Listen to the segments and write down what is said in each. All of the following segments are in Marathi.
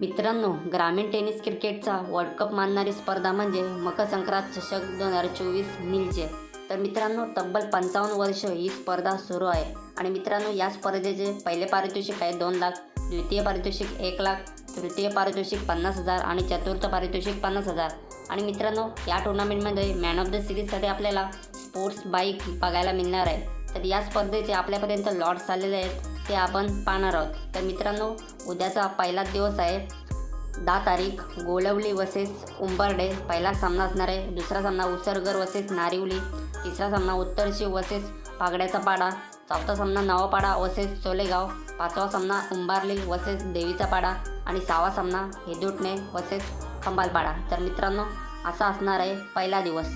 मित्रांनो ग्रामीण टेनिस क्रिकेटचा वर्ल्ड कप मानणारी स्पर्धा म्हणजे मकर संक्रांत चषक दोन हजार चोवीस नीलचे तर मित्रांनो तब्बल पंचावन्न वर्ष ही स्पर्धा सुरू आहे. आणि मित्रांनो या स्पर्धेचे पहिले पारितोषिक आहे दोन लाख द्वितीय पारितोषिक एक लाख तृतीय पारितोषिक पन्नास हजार आणि चतुर्थ पारितोषिक पन्नास हजार. आणि मित्रांनो या टुर्नामेंटमध्ये मॅन ऑफ द सिरीजसाठी आपल्याला स्पोर्ट्स बाईक बघायला मिळणार आहे. तर या स्पर्धेचे आपल्यापर्यंत लॉट्स आलेले आहेत ते आपण पाहणार आहोत. तर मित्रांनो उद्याचा पहिलाच दिवस आहे. दहा तारीख गोलवली वसेस उंबर्डे. पहिला सामना असणार आहे. दुसरा सामना उसरगर वसेस नारिवली. तिसरा सामना उत्तरशी वसेस पागड्याचा पाडा. चौथा सामना नवापाडा वसेस सोलेगाव. पाचवा सामना उंबारली वसेस देवीचा पाडा. आणि सहावा सामना हेदुटणे वसेस खंबालपाडा. तर मित्रांनो असा असणार आहे पहिला दिवस.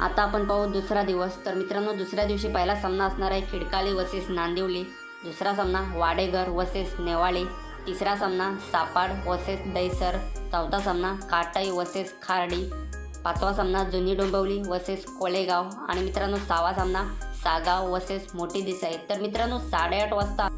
आता आपण पाहू दुसरा दिवस. तर मित्रांनो दुसऱ्या दिवशी पहिला सामना असणार आहे खिडकाली वसेस नांदिवली. दुसरा सामना वाडेघर वसेस नेवाळी. तिसरा सामना सापाड वसेस दैसर चौथा सामना काटाई वसेस खारडी. पाचवा सामना जुनी डोंबवली वसेस कोळेगाव. आणि मित्रांनो सहावा सामना सागाव वसेस मोठी दिसाई तर मित्रांनो साडेआठ वाजता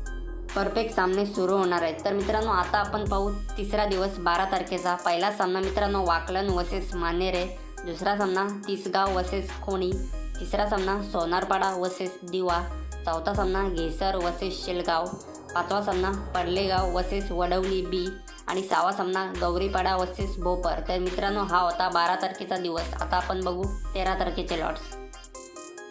परफेक्ट सामने सुरू होणार आहेत. तर मित्रांनो आता आपण पाहू तिसरा दिवस बारा तारखेचा. पहिला सामना मित्रांनो वाकलन वसेस मानेरे. दुसरा सामना तिसगाव वसेस खोणी. तिसरा सामना सोनारपाडा वसेस दिवा. चौथा सामना घेसर वसेस शेलगाव. पाचवा सामना पडलेगाव वसेस वडवली बी. आणि सहावा सामना गौरीपाडा वसेस भोपर. तर मित्रांनो हा होता बारा तारखेचा दिवस. आता आपण बघू तेरा तारखेचे लॉट्स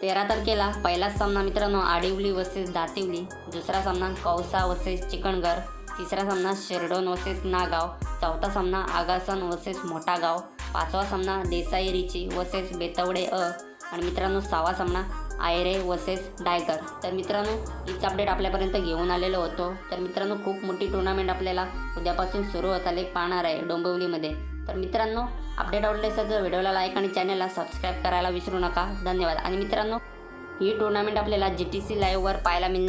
तेरा तारखेला पहिलाच सामना मित्रांनो आडिवली वसेस दातिवली. दुसरा सामना कौसा वसेस चिकणगर तिसरा सामना शिरडोन वसेस नागाव. चौथा सामना आगासन वसेस मोठागाव. पाचवा सामना देसाई रिची वसेस बेतवडे अ. आणि मित्रांनो सहावा सामना आयरे वसेस डायगर तर मित्रांनो हीच अपडेट आपल्यापर्यंत घेऊन आलेलो होतो. तर मित्रांनो खूप मोठी टुर्नामेंट आपल्याला उद्यापासून सुरू होत आले पाहणार आहे डोंबिवलीमध्ये. तर मित्रांनो अपडेट आवडले असेल तर व्हिडिओला लाईक आणि चॅनलला सबस्क्राईब करायला विसरू नका. धन्यवाद. आणि मित्रांनो ही टुर्नामेंट आपल्याला जी टी सी लाईव्हवर पाहायला मिळणार